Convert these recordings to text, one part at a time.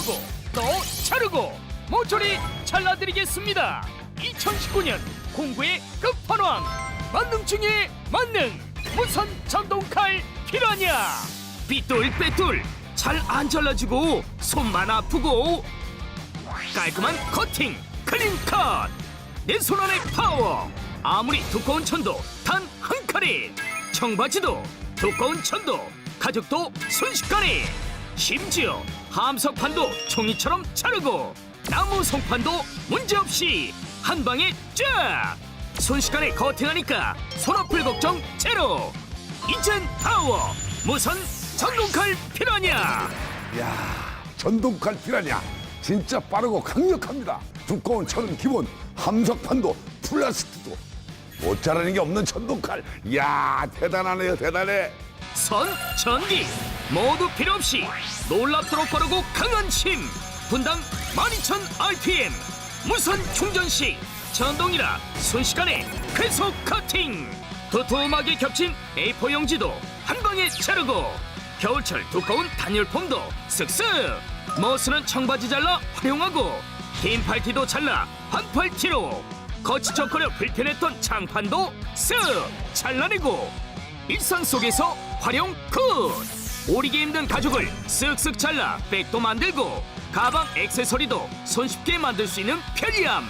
자르고 또 자르고 모조리 잘라드리겠습니다. 2019년 공구의 끝판왕 만능 중에 만능 무선 전동칼 피라냐? 삐뚤빼뚤 잘 안 잘라지고 손만 아프고. 깔끔한 커팅 클린 컷 내 손 안의 파워. 아무리 두꺼운 천도 단 한 칼에. 청바지도 두꺼운 천도 가죽도 순식간에. 심지어 함석판도 종이처럼 자르고 나무 송판도 문제없이 한 방에 쫙 순식간에 커팅하니까 손 아플 걱정 제로 이젠 파워 무선 전동칼 피라냐 이야, 전동칼 피라냐. 진짜 빠르고 강력합니다. 두꺼운 천은 기본, 함석판도 플라스틱도 못 자르는 게 없는 전동칼. 이야, 대단하네요, 대단해. 선, 전기 모두 필요 없이 놀랍도록 빠르고 강한 힘 분당 12,000rpm 무선 충전식 전동이라 순식간에 계속 커팅. 두툼하게 겹친 A4 용지도 한 방에 자르고 겨울철 두꺼운 단열폼도 쓱쓱. 멋스는 청바지 잘라 활용하고 긴 팔티도 잘라 반팔티로 거치적거려 불편했던 장판도 쓱 잘라내고 일상 속에서 활용 굿! 오리기 힘든 가죽을 쓱쓱 잘라 백도 만들고 가방 액세서리도 손쉽게 만들 수 있는 편리함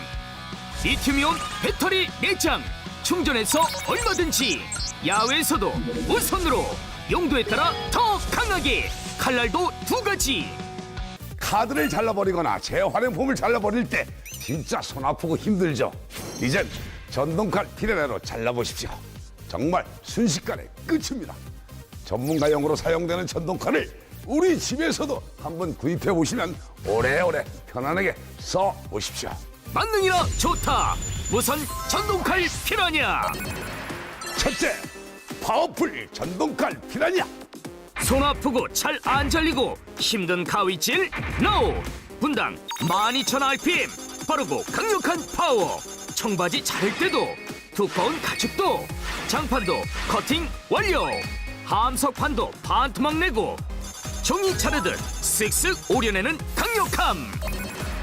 리튬이온 배터리 내장 충전해서 얼마든지 야외에서도 무선으로 용도에 따라 더 강하게 칼날도 두 가지 카드를 잘라버리거나 재활용품을 잘라버릴 때 진짜 손 아프고 힘들죠. 이젠 전동칼 피라냐로 잘라보십시오. 정말 순식간에 끝입니다. 전문가용으로 사용되는 전동칼을 우리 집에서도 한번 구입해 보시면 오래오래 편안하게 써 보십시오. 만능이라 좋다. 무선 전동칼 피라냐? 첫째, 파워풀 전동칼 피라냐. 손 아프고 잘 안 잘리고 힘든 가위질 노 분당 12,000rpm 빠르고 강력한 파워. 청바지 자를 때도 두꺼운 가죽도. 장판도 커팅 완료 함석판도 반토막 내고 종이 자르듯 쓱쓱 오려내는 강력함.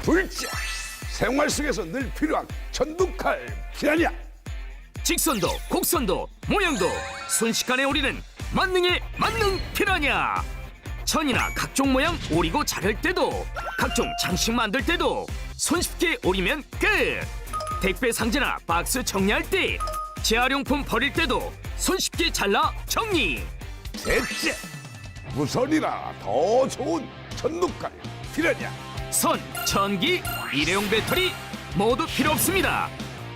둘째, 생활 속에서 늘 필요한 전동칼 피라냐. 직선도 곡선도 모양도 순식간에 오리는 만능의 만능 피라냐 천이나 각종 모양 오리고 자를 때도 각종 장식 만들 때도 손쉽게 오리면 끝. 택배 상자나 박스 정리할 때 재활용품 버릴 때도 손쉽게 잘라 정리 셋째, 무선이라 더 좋은 전동칼 피라냐. 선, 전기, 일회용 배터리 모두 필요 없습니다.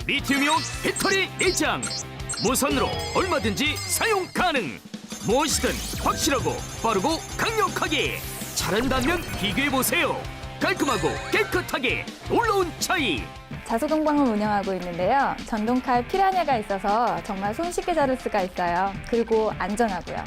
리튬이온 배터리 내장 무선으로 얼마든지 사용 가능. 무엇이든 확실하고 빠르고 강력하게 자른다면 비교해 보세요. 깔끔하고 깨끗하게 놀라운 차이. 자수동방을 운영하고 있는데요. 전동칼 피라냐가 있어서 정말 손쉽게 자를 수가 있어요. 그리고 안전하고요.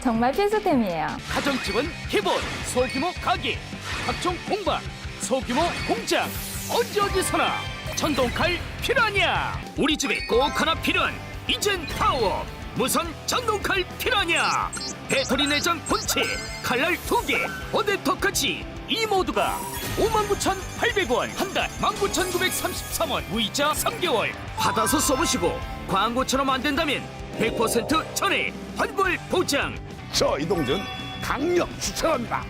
정말 필수템이에요. 가정집은 기본 소규모 가게 각종 공방 소규모 공장 어디 어디서나 전동칼 필요하냐 우리 집에 꼭 하나 필요한 이젠 파워 무선 전동칼 필요하냐? 배터리 내장 본체 칼날 두개 어댑터까지 이 모두가 59,800원 한 달 19,933원 무이자 3개월. 받아서 써보시고 광고처럼 안 된다면 100% 전액 환불 보장. 저 이동준 강력 추천합니다.